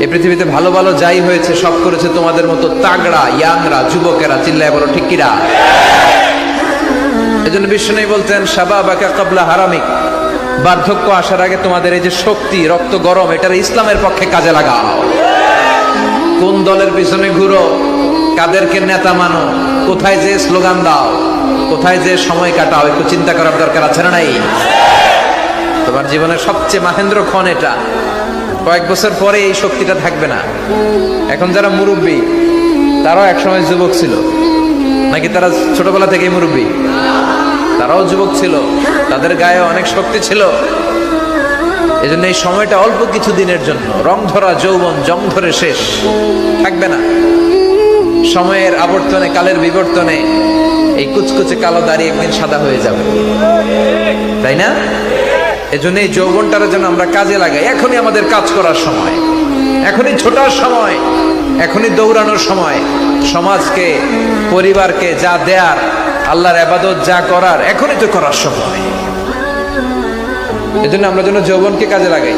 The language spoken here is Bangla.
এই পৃথিবীতে ভালো ভালো যাই হয়েছে, সব করেছে তোমাদের মতো তাগড়া, ইয়াংরা, যুবকেরা, চিল্লায় বলো, ঠিক কিরা? এই জন্য বিষ্ণু বলতেন সাবা বাকা কাবলা হারামিক। বার্ধক্য আসার আগে তোমাদের এই যে শক্তি, রক্ত, গরম, এটার ইসলামের পক্ষে কাজে লাগাও। কোন দলের পিছনে ঘুরো? কাদেরকে নেতা মানো? কোথায় যে স্লোগান দাও? কোথায় যে সময় কাটাও? একটু চিন্তা করার দরকার আছে না নাই? তোমার জীবনের সবচেয়ে মাহেন্দ্র ক্ষণ এটা। কয়েক বছর পরে এই শক্তিটা থাকবে না। এখন যারা মুরব্বী, তারাও একসময় যুবক ছিল। নাকি তারা ছোটবেলা থেকেই মুরব্বী? তারাও যুবক ছিল। তাদের গায়ে অনেক শক্তি ছিল। এই জন্য এই সময়টা অল্প কিছু দিনের জন্য, রং ধরা, যৌবন, জং ধরে শেষ। থাকবে না। সময়ের আবর্তনে, কালের বিবর্তনে এই কুচকুচে কালো দাঁড়িয়ে একদিন সাদা হয়ে যাবে। তাই না? এজন্য এই যৌবনটার যেন আমরা কাজে লাগাই। এখনই আমাদের কাজ করার সময়। এখনই ছোটার সময়। এখনই দৌড়ানোর সময়। সমাজকে, পরিবারকে যা দেয়ার, আল্লাহর আবাদত যা করার, এখনই তো করার সময়। এজন্য আমরা যেন যৌবনকে কাজে লাগাই।